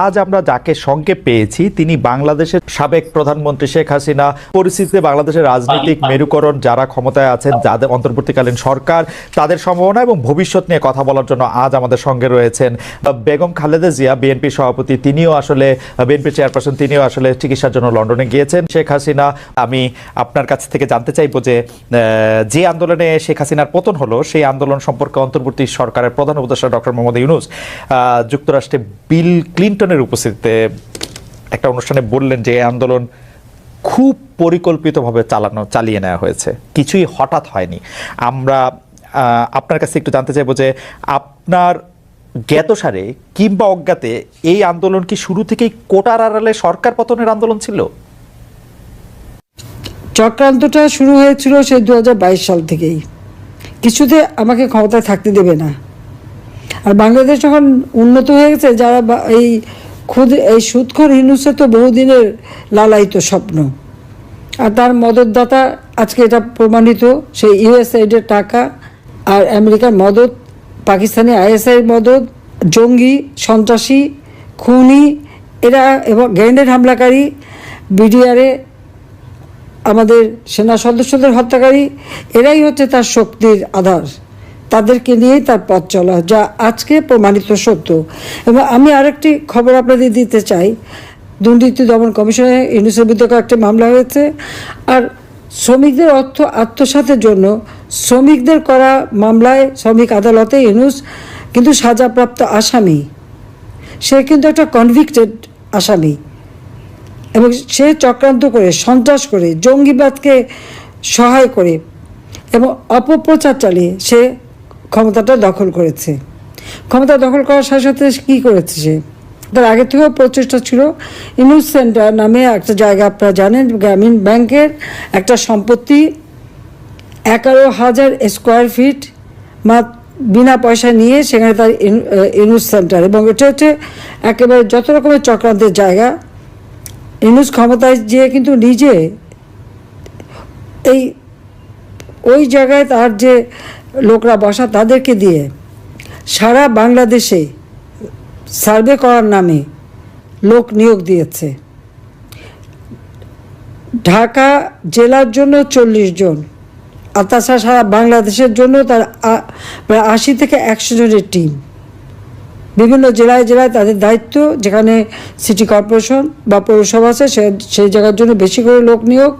আজ আমরা যাকে সঙ্গে পেয়েছি তিনি বাংলাদেশের সাবেক প্রধানমন্ত্রী শেখ হাসিনা। পরিস্থিতিতে বাংলাদেশের রাজনৈতিক মেরুকরণ যারা ক্ষমতায় আছেন যাদের অন্তর্বর্তীকালীন সরকার তাদের সম্ভাবনা এবং ভবিষ্যৎ নিয়ে কথা বলার জন্য আজ আমাদের সঙ্গে রয়েছেন বেগম খালেদা জিয়া বিএনপি সভাপতি। তিনিও আসলে বিএনপি চেয়ারপারসন তিনিও আসলে চিকিৎসার জন্য লন্ডনে গিয়েছেন। শেখ হাসিনা আমি আপনার কাছ থেকে জানতে চাইব যে যে আন্দোলনে শেখ হাসিনার পতন হলো সেই আন্দোলন সম্পর্কে অন্তর্বর্তী সরকারের প্রধান উপদেষ্টা ডক্টর মোহাম্মদ ইউনুস যুক্তরাষ্ট্রে বিল ক্লিন্টনের উপস্থিতিতে একটা অনুষ্ঠানে বললেন যে এই আন্দোলন খুব পরিকল্পিতভাবে চালানো, চালিয়ে নেওয়া হয়েছে। কিছুই হঠাৎ হয়নি। আমরা আপনার কাছে একটু জানতে চাইব যে আপনার জ্ঞাতসারে কিংবা অজ্ঞাতে এই আন্দোলন কি শুরু থেকেই কোটার আড়ালে সরকার পতনের আন্দোলন ছিল? চক্রান্তটা শুরু হয়েছিল সেই দুহাজার বাইশ সাল থেকেই। কিছুতে আমাকে ক্ষমতায় থাকতে দেবে না। আর বাংলাদেশ যখন উন্নত হয়ে গেছে, যারা এই খুদ, এই সুদখোর হিনুসে তো বহুদিনের লালায়িত স্বপ্ন। আর তার মদতদাতা, আজকে এটা প্রমাণিত, সেই ইউএসআইডের টাকা আর আমেরিকার মদত, পাকিস্তানি আইএসআইয়ের মদত, জঙ্গি, সন্ত্রাসী, খুনি, এরা এবং গ্রেনেড হামলাকারী, বিডিআরে, আমাদের সেনা সদস্যদের হত্যাকারী, এরাই হচ্ছে তার শক্তির আধার। তাদেরকে নিয়েই তার পথ চলা, যা আজকে প্রমাণিত সত্য। এবং আমি আরেকটি খবর আপনাদের দিতে চাই। দুর্নীতি দমন কমিশনে ইউনিসের বিরুদ্ধে কয়েকটি মামলা হয়েছে। আর শ্রমিকদের অর্থ আত্মসাতের জন্য শ্রমিকদের করা মামলায় শ্রমিক আদালতে ইউনুস কিন্তু সাজাপ্রাপ্ত আসামি। সে কিন্তু একটা কনভিক্টেড আসামি। এবং সে চক্রান্ত করে, সন্ত্রাস করে, জঙ্গিবাদকে সহায় করে এবং অপপ্রচার চালিয়ে সে ক্ষমতাটা দখল করেছে। ক্ষমতা দখল করার সাথে সাথে কী করেছে সে? তার আগে থেকেও প্রচেষ্টা ছিল। ইনুস সেন্টার নামে একটা জায়গা আপনারা জানেন গ্রামীণ ব্যাংকের একটা সম্পত্তি এগারো হাজার স্কোয়ার ফিট বিনা পয়সা নিয়ে সেখানে তার ইন- আহ, ইনুস সেন্টার। এবং এটা হচ্ছে একেবারে যত রকমের চক্রান্তের জায়গা। ইনুস ক্ষমতায় যেয়ে কিন্তু নিজে এই ওই জায়গায় তার যে লোকরা বসা তাদেরকে দিয়ে সারা বাংলাদেশে সার্ভে করার নামে লোক নিয়োগ দিয়েছে। ঢাকা জেলার জন্য চল্লিশ জন, আর তাছাড়া সারা বাংলাদেশের জন্য তার প্রায় আশি থেকে একশো জনের টিম। বিভিন্ন জেলায় জেলায় তাদের দায়িত্ব, যেখানে সিটি কর্পোরেশন বা পৌরসভা আছে, সে, সেই জায়গার জন্য বেশি করে লোক নিয়োগ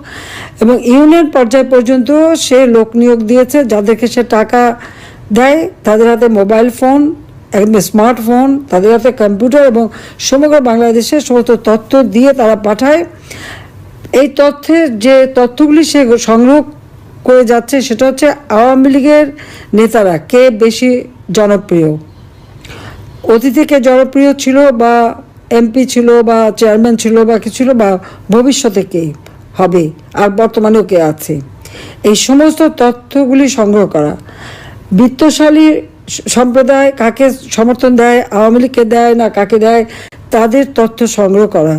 এবং ইউনিয়ন পর্যায় পর্যন্ত সে লোক নিয়োগ দিয়েছে, যাদেরকে সে টাকা দেয়, তাদের হাতে মোবাইল ফোন একদম স্মার্টফোন তাদের হাতে কম্পিউটার এবং সমগ্র বাংলাদেশে সমস্ত তথ্য দিয়ে তারা পাঠায়। এই তথ্যের যে তথ্যগুলি সে সংগ্রহ করে যাচ্ছে, সেটা হচ্ছে আওয়ামী লীগের নেতারা কে বেশি জনপ্রিয়? অতীতে জনপ্রিয় ছিল বা এমপি ছিল বা চেয়ারম্যান ছিল বা কি ছিল বা ভবিষ্যতে কে হবে আর বর্তমানেও কে আছে? এই সমস্ত তথ্যগুলি সংগ্রহ করা। বিত্তশালী সম্প্রদায় কাকে সমর্থন দেয়, আওয়ামী লীগকে দেয় না কাকে দেয়, তাদের তথ্য সংগ্রহ করা।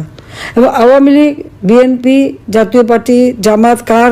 এবং আওয়ামী লীগ বিএনপি জাতীয় পার্টি, জামাত, কার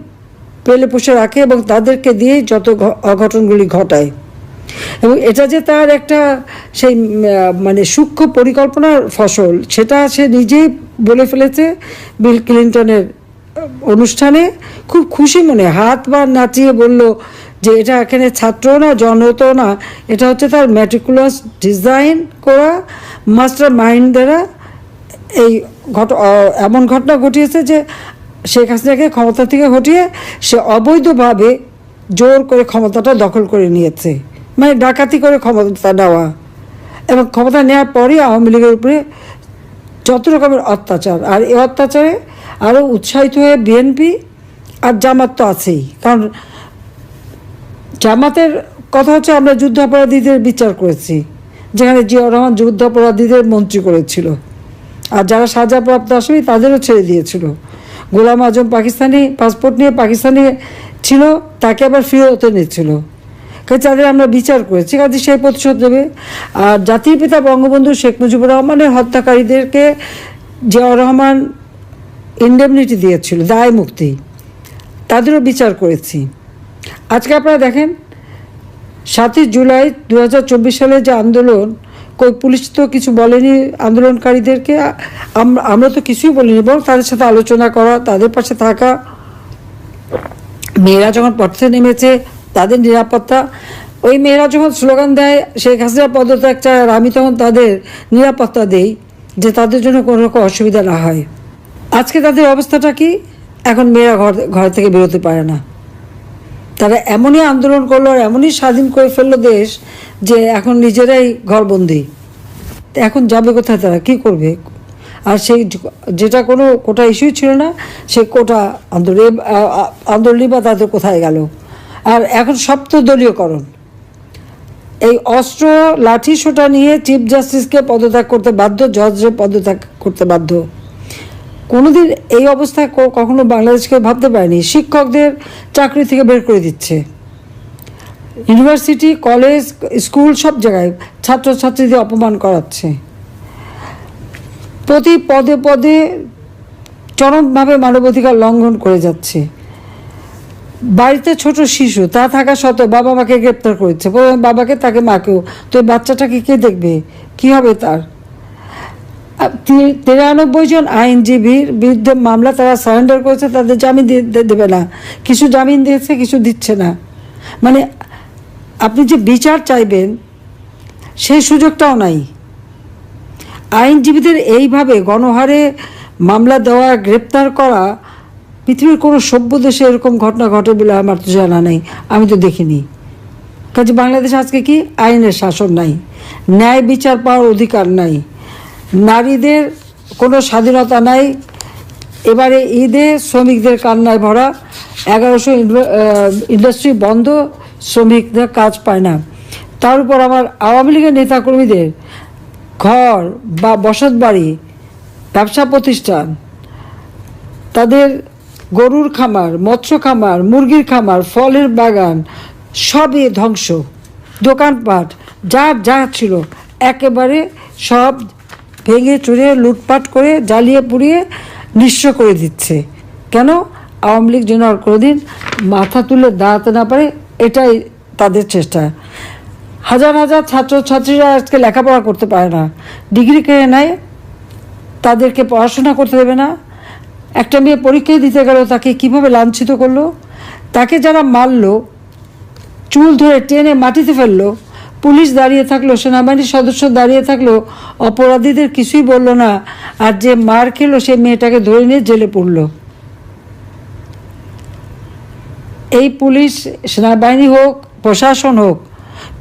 পেলে পুষে রাখে এবং তাদেরকে দিয়ে যত অঘটনগুলি ঘটায়। এবং এটা যে তার একটা সেই মানে সূক্ষ্ম পরিকল্পনার ফসল, সেটা সে নিজেই বলে ফেলেছে বিল ক্লিন্টনের অনুষ্ঠানে। খুব খুশি মনে, হাত বা নাচিয়ে বলল যে এটা এখানে ছাত্র না জনত না, এটা হচ্ছে তার ম্যাট্রিকুলাস ডিজাইন করা মাস্টার মাইন্ড দ্বারা এই ঘট এমন ঘটনা ঘটিয়েছে যে শেখ হাসিনাকে ক্ষমতা থেকে হটিয়ে সে অবৈধভাবে জোর করে ক্ষমতাটা দখল করে নিয়েছে। মানে ডাকাতি করে ক্ষমতা নেওয়া। এবং ক্ষমতা নেওয়ার পরই আওয়ামী লীগের উপরে যত রকমের অত্যাচার। আর এই অত্যাচারে আরও উৎসাহিত হয়ে বিএনপি আর জামাত তো আছেই। কারণ জামাতের কথা হচ্ছে আমরা যুদ্ধাপরাধীদের বিচার করেছি। যেখানে জিয়াউর রহমান যুদ্ধাপরাধীদের মন্ত্রী করেছিল। আর যারা সাজাপ্রাপ্ত আসামি তাদেরও ছেড়ে দিয়েছিল। গোলাম আজম পাকিস্তানি পাসপোর্ট নিয়ে পাকিস্তানি ছিল, তাকে আবার ফিরতে নিচ্ছিল তাদের আমরা বিচার করেছি, কাজে সেই প্রতিশোধ দেবে আর জাতির পিতা বঙ্গবন্ধু শেখ মুজিবুর রহমানের হত্যাকারীদেরকে জিয়াউর রহমান ইন্ডেমনিটি দিয়েছিল, দায় মুক্তি। তাদেরও বিচার করেছি। আজকে আপনারা দেখেন, সাতই জুলাই দু হাজার চব্বিশ সালে যে আন্দোলন পুলিশ তো কিছু বলেনি আন্দোলনকারীদেরকে। আম- আমরা তো কিছুই বলিনি, বরং তাদের সাথে আলোচনা করা, তাদের পাশে থাকা। মেয়েরা যখন পথে নেমেছে, তাদের নিরাপত্তা। ওই মেয়েরা যখন স্লোগান দেয়, শেখ হাসিনা পদত্যাগ চায়, আর আমি তখন তাদের নিরাপত্তা দেই, যে তাদের জন্য কোনো রকম অসুবিধা না হয়। আজকে তাদের অবস্থাটা কি? এখন মেয়েরা ঘর ঘর থেকে বেরোতে পারে না। তারা এমনই আন্দোলন করল আর এমনই স্বাধীন করে ফেলল দেশ যে এখন নিজেরাই ঘরবন্দি। এখন যাবে কোথায় তারা? কি করবে? আর সেই যেটা কোনো কোটা ইস্যু ছিল না, সেই কোটা আন্দোলন আন্দোলনই বা তাদের কোথায় গেল? আর এখন সপ্ত দলীয়করণ এই অস্ত্র লাঠি সোটা নিয়ে চিফ জাস্টিসকে পদত্যাগ করতে বাধ্য জজরে পদত্যাগ করতে বাধ্য। কোনোদিন এই অবস্থায় কখনো বাংলাদেশকে ভাবতে পারেনি। শিক্ষকদের চাকরি থেকে বের করে দিচ্ছে। ইউনিভার্সিটি, কলেজ, স্কুল সব জায়গায় ছাত্রছাত্রীদের অপমান করাচ্ছে। প্রতি পদে পদে চরমভাবে মানবাধিকার লঙ্ঘন করে যাচ্ছে। বাড়িতে ছোট শিশু, তা থাকা সত্ত্বেও বাবা মাকে গ্রেপ্তার করেছে। বাবাকে, তাকে মাকেও। তো বাচ্চাটাকে কে দেখবে? কি হবে তার? তিরানব্বই জন আইনজীবীর বিরুদ্ধে মামলা তারা সারেন্ডার করেছে, তাদের জামিন দেবে না। কিছু জামিন দিয়েছে, কিছু দিচ্ছে না। মানে আপনি যে বিচার চাইবেন সেই সুযোগটাও নাই। আইনজীবীদের এইভাবে গণহারে মামলা দেওয়া, গ্রেপ্তার করা, পৃথিবীর কোনো সভ্য দেশে এরকম ঘটনা ঘটে বলে আমার তো জানা নেই। আমি তো দেখিনি। কাজে বাংলাদেশ আজকে কি? আইনের শাসন নাই। ন্যায় বিচার পাওয়ার অধিকার নাই। নারীদের কোনো স্বাধীনতা নাই। এবারে ঈদে শ্রমিকদের কান্নায় ভরা, এগারোশো ইন্ডাস্ট্রি বন্ধ শ্রমিকদের কাজ পায় না। তার উপর আমার আওয়ামী লীগের নেতাকর্মীদের ঘর বা বসত বাড়ি, ব্যবসা প্রতিষ্ঠান, তাদের গরুর খামার, মৎস্য খামার, মুরগির খামার, ফলের বাগান, সবই ধ্বংস। দোকানপাট যা যা ছিল, একেবারে সব ভেঙে চুরে লুটপাট করে জ্বালিয়ে পুড়িয়ে নিঃস্ব করে দিচ্ছে। কেন? আওয়ামী লীগ যেন আর কোনোদিন মাথা তুলে দাঁড়াতে না পারে, এটাই তাদের চেষ্টা। হাজার হাজার ছাত্রছাত্রীরা আজকে লেখাপড়া করতে পারে না। ডিগ্রি কেড়ে নেয়, তাদেরকে পড়াশোনা করতে দেবে না। একটা মেয়ে পরীক্ষায় দিতে গেল, তাকে কীভাবে লাঞ্ছিত করল? তাকে যারা মারলো, চুল ধরে টেনে মাটিতে ফেলল পুলিশ দাঁড়িয়ে থাকল, সেনাবাহিনীর সদস্য দাঁড়িয়ে থাকল, অপরাধীদের কিছুই বলল না। আর যে মার খেলো সেই মেয়েটাকে ধরে নিয়ে জেলে পড়ল। এই পুলিশ সেনাবাহিনী হোক, প্রশাসন হোক,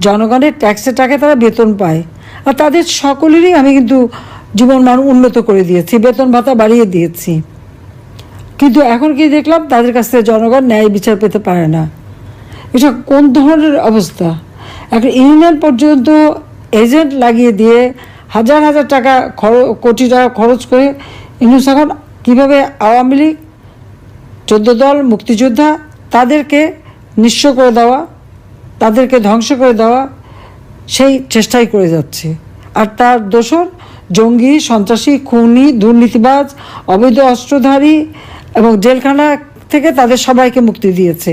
জনগণের ট্যাক্সের টাকা তারা বেতন পায়। আর তাদের সকলেরই আমি কিন্তু জীবন মান উন্নত করে দিয়েছি, বেতন ভাতা বাড়িয়ে দিয়েছি। কিন্তু এখন কি দেখলাম তাদের কাছ থেকে জনগণ ন্যায় বিচার পেতে পারে না। এটা কোন ধরনের অবস্থা? একটা ইউনিয়ন পর্যন্ত এজেন্ট লাগিয়ে দিয়ে হাজার হাজার টাকা কোটি টাকা খরচ করে ইউনুস এখন কীভাবে আওয়ামী লীগ, চোদ্দ দল, মুক্তিযোদ্ধা তাদেরকে নিঃস্ব করে দেওয়া, তাদেরকে ধ্বংস করে দেওয়া, সেই চেষ্টাই করে যাচ্ছে। আর তার দোসর জঙ্গি, সন্ত্রাসী, খুনি, দুর্নীতিবাজ, অবৈধ অস্ত্রধারী এবং জেলখানা থেকে তাদের সবাইকে মুক্তি দিয়েছে।